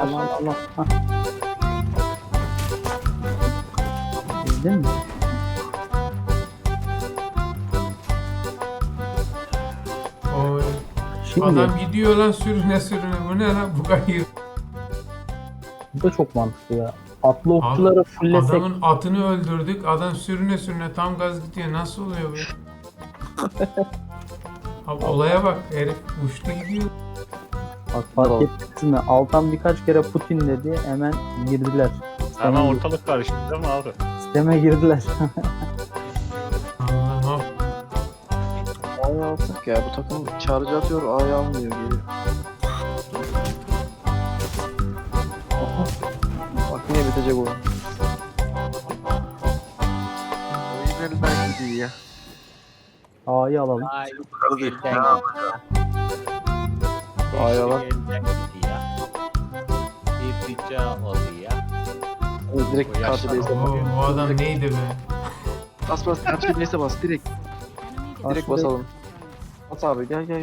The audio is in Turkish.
Allah Allah. Hah. Bildin mi? Oy. Şimdi Adam gidiyor lan sürüne sürüne. Bu ne lan bu kayır? bu da çok mantıklı ya. Atlı okçuları fullesek. Adamın atını öldürdük. Adam sürüne sürüne tam gaz gidiyor. Nasıl oluyor bu? Abi olaya bak. Herif uçtu gidiyor. Bak fark Bravo. ettiniz mi? Altan birkaç kere Putin dedi. Hemen girdiler. Hemen Sisteme, ortalık karıştı değil mi abi? sisteme girdiler. Allah'ım. A'ya alsak ya bu takım charge atıyor A'ya almıyor geliyor. Aha. Bak yine bitecek oyun. Oyun elinden gidiyor ya. A'yı alalım. Ay, elden gitti ya. Ay, yalan. Elden gitti ya. Bir bıçağı oldu ya. Direkt karşı base'e O, o adam neydi be? bas bas karşı base'e bas direkt. Direkt basalım. Bas abi gel gel.